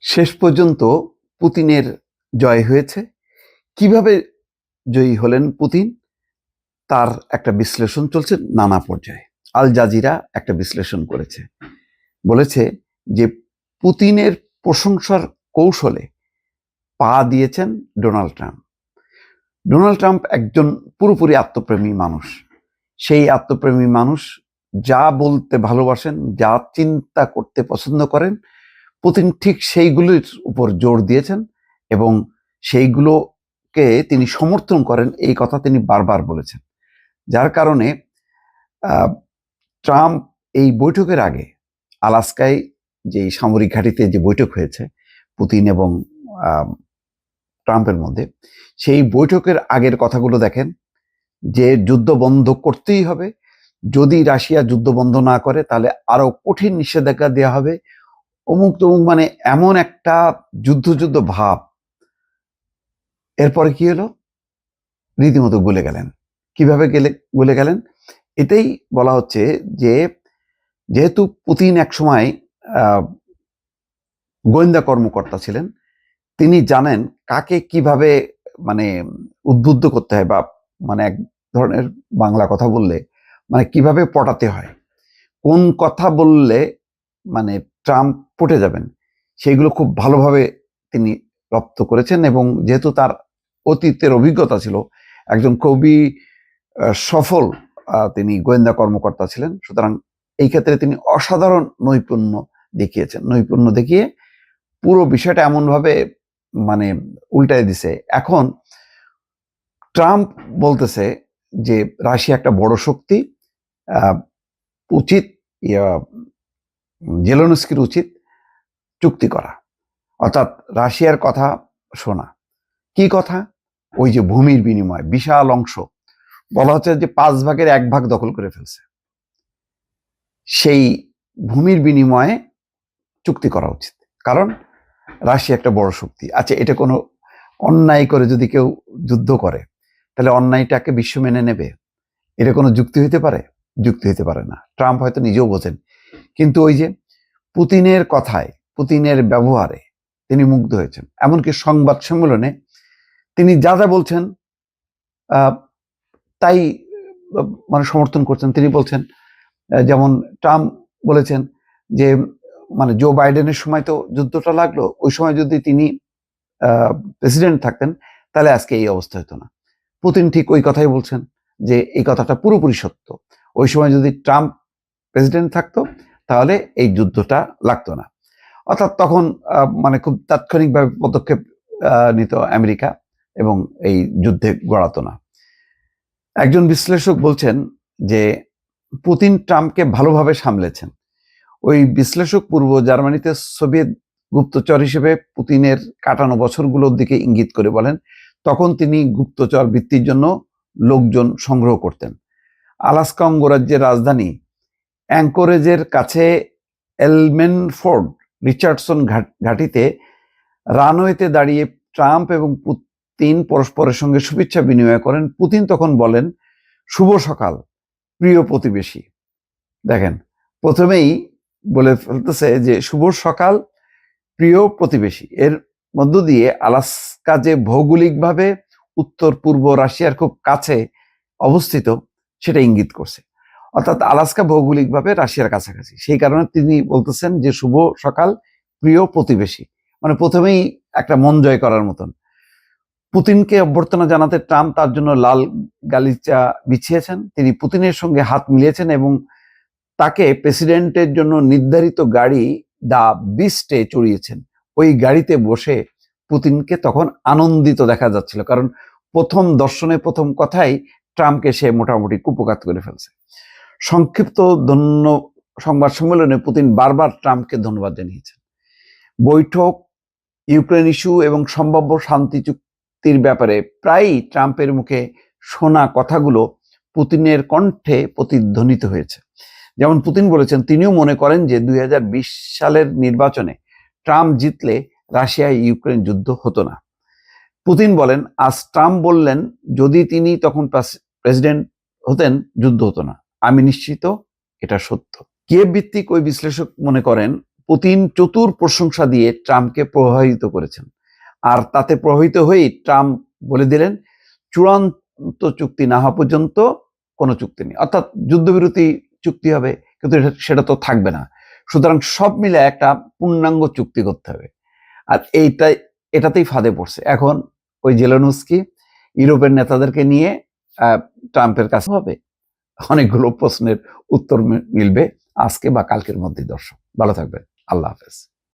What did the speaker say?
শেষ পর্যন্ত পুতিনের জয় হয়েছে। কীভাবে জয়ী হলেন পুতিন? তার একটা বিশ্লেষণ চলছে নানা পর্যায়ে। আল জাজিরা একটা বিশ্লেষণ করেছে। বলেছে যে পুতিনের প্রশংসার কৌশলে পা দিয়েছেন ডোনাল্ড ট্রাম্প। ডোনাল্ড ট্রাম্প একজন পুরোপুরি আত্মপ্রেমী মানুষ। সেই আত্মপ্রেমী মানুষ যা বলতে ভালোবাসেন, যা চিন্তা করতে পছন্দ করেন পুতিন ঠিক সেইগুলির উপর জোর দিয়েছেন এবং সেইগুলোকে তিনি সমর্থন করেন, এই কথা তিনি বারবার বলেছেন। যার কারণে ট্রাম্প এই বৈঠকের আগে আলাস্কায় যে সামরিক ঘাঁটিতে যে বৈঠক হয়েছে, পুতিন এবং ট্রাম্পের মধ্যে, সেই বৈঠকের আগের কথাগুলো দেখেন যে যুদ্ধ বন্ধ করতেই হবে। যদি রাশিয়া যুদ্ধ বন্ধ না করে, তাহলে আরও কঠিন নিষেধাজ্ঞা দেওয়া হবে। অমুক তমুক মানে এমন একটা যুদ্ধ যুদ্ধ ভাব। এরপরে কি হলো? রীতিমতো গলে গেলেন। কীভাবে গেলে গলে গেলেন? এটাই বলা হচ্ছে যে যেহেতু পুতিন একসময় আহ, গোয়েন্দা কর্মকর্তা ছিলেন তিনি জানেন কাকে কীভাবে মানে উদ্বুদ্ধ করতে হয় বা মানে এক ধরনের বাংলা কথা বললে মানে কীভাবে পটাতে হয়। কোন কথা বললে মানে ট্রাম্প পটে যাবেন। সেইগুলো খুব ভালোভাবে তিনি রপ্ত করেছেন এবং যেহেতু তার অতীতের অভিজ্ঞতা ছিল একজন আহ, সফল তিনি গোয়েন্দা কর্মকর্তা ছিলেন সুতরাং এই ক্ষেত্রে তিনি অসাধারণ নৈপুণ্য দেখিয়েছেন। নৈপুণ্য দেখিয়ে পুরো বিষয়টা এমনভাবে মানে উল্টায় দিছে। এখন ট্রাম্প বলতেছে যে রাশিয়া একটা বড় শক্তি উচিত জেলোনস্কির উচিত চুক্তি করা। অর্থাৎ রাশিয়ার কথা শোনা। কি কথা? ওই যে ভূমির বিনিময়, বিশাল অংশ। বলা হচ্ছে যে পাঁচ ভাগের এক ভাগ দখল করে ফেলছে। সেই ভূমির বিনিময়ে চুক্তি করা উচিত। কারণ রাশিয়া একটা বড় শক্তি। আচ্ছা এটা কোনো অন্যায় করে যদি কেউ যুদ্ধ করে, তাহলে অন্যায়টাকে বিশ্ব মেনে নেবে? এটা কোনো যুক্তি হইতে পারে? যুক্তি হইতে পারে না। ট্রাম্প হয়তো নিজেও বোঝেন কিন্তু ওই যে পুতিনের কথায়, পুতিনের ব্যবহারে তিনি মুগ্ধ হয়েছেন। এমনকি সংবাদ সম্মেলনে তিনি যা যা বলছেন তাই মানে সমর্থন করছেন। তিনি বলছেন যেমন ট্রাম্প বলেছেন যে মানে জো বাইডেনের সময় তো যুদ্ধটা লাগল, ওই সময় যদি তিনি প্রেসিডেন্ট থাকতেন, তাহলে আজকে এই অবস্থা হতো না। পুতিন ঠিক ওই কথাই বলছেন যে, এই কথাটা পুরোপুরি সত্য। ওই সময় যদি ট্রাম্প প্রেসিডেন্ট থাকতো তাহলে এই যুদ্ধটা লাগতো না। অর্থাৎ তখন মানে খুব তাৎক্ষণিকভাবে পদক্ষেপ নিত আমেরিকা এবং এই যুদ্ধে গড়াতো না। একজন বিশ্লেষক বলছেন যে পুতিন ট্রাম্পকে ভালোভাবে সামলেছেন। ওই বিশ্লেষক পূর্ব জার্মানিতে সোভিয়েত গুপ্তচর হিসেবে পুতিনের কাটানো বছরগুলোর দিকে ইঙ্গিত করে বলেন, তখন তিনি গুপ্তচর বৃত্তির জন্য লোকজন সংগ্রহ করতেন। আলাস্কা অঙ্গরাজ্যের রাজধানী অ্যাঙ্করেজের কাছে এলমেনফোর্ড রিচার্ডসন ঘাট- ঘাঁটিতে রানওয়েতে দাঁড়িয়ে ট্রাম্প এবং পুতিন পরস্পরের সঙ্গে শুভেচ্ছা বিনিময় করেন। পুতিন তখন বলেন, শুভ সকাল, প্রিয় প্রতিবেশী। দেখেন, প্রথমেই বলে ফেলতেছে যে, শুভ সকাল, প্রিয় প্রতিবেশী। এর মধ্য দিয়ে আলাস্কা যে ভৌগোলিকভাবে উত্তর পূর্ব রাশিয়ার খুব কাছে অবস্থিত, সেটা ইঙ্গিত করছে। অর্থাৎ আলাস্কা ভৌগোলিকভাবে রাশিয়ার কাছাকাছি। সেই কারণে তিনি বলতেছেন যে, শুভ সকাল, প্রিয় প্রতিবেশী। মানে প্রথমেই একটা মন জয় করার মতন। পুতিনকে অভ্যর্থনা জানাতে ট্রাম্প তার জন্য লাল গালিচা বিছিয়েছেন। তিনি পুতিনের সঙ্গে হাত মিলিয়েছেন এবং তাকে প্রেসিডেন্টের জন্য নির্ধারিত গাড়ি দা বিস্টে চড়িয়েছেন। ওই গাড়িতে বসে পুতিনকে তখন আনন্দিত দেখা যাচ্ছিল। কারণ প্রথম দর্শনে প্রথম কথাই ট্রাম্পকে সে মোটামুটি কুপকাত করে ফেলছে। সংক্ষিপ্ত ধন্য সংবাদ সম্মেলনে পুতিন বারবার ট্রাম্পকে ধন্যবাদ জানিয়েছেন। বৈঠক, ইউক্রেন ইস্যু এবং সম্ভাব্য শান্তি চুক্তির ব্যাপারে প্রায়ই ট্রাম্পের মুখে শোনা কথাগুলো পুতিনের কণ্ঠে প্রতিধ্বনিত হয়েছে। যেমন পুতিন বলেছেন, তিনিও মনে করেন যে দুই হাজার বিশ সালের নির্বাচনে ট্রাম্প জিতলে রাশিয়া ইউক্রেন যুদ্ধ হতো না। পুতিন বলেন, আজ ট্রাম্প বললেন, যদি তিনি তখন প্রেসিডেন্ট হতেন, যুদ্ধ হতো না। আমি নিশ্চিত এটা সত্য। কিয়েভ ভিত্তিক ওই বিশ্লেষক মনে করেন, পুতিন চতুর প্রশংসা দিয়ে ট্রাম্পকে প্রভাবিত করেছেন। আর তাতে প্রভাবিত হয়েই ট্রাম্প বলে দিলেন, চূড়ান্ত চুক্তি না হওয়া পর্যন্ত কোনো চুক্তি নেই। অর্থাৎ যুদ্ধবিরতি চুক্তি হবে, কিন্তু সেটা তো থাকবে না। সুতরাং সব মিলে একটা পূর্ণাঙ্গ চুক্তি করতে হবে। আর এইটাই এটাতেই ফাঁদে পড়ছে। এখন ওই জেলেনস্কি ইউরোপের নেতাদেরকে নিয়ে ট্রাম্পের কাছে হবে। অনেকগুলো প্রশ্নের উত্তর মিলবে। আজকে বা কালকের মধ্যে দর্শক। ভালো থাকবেন। আল্লাহ হাফেজ।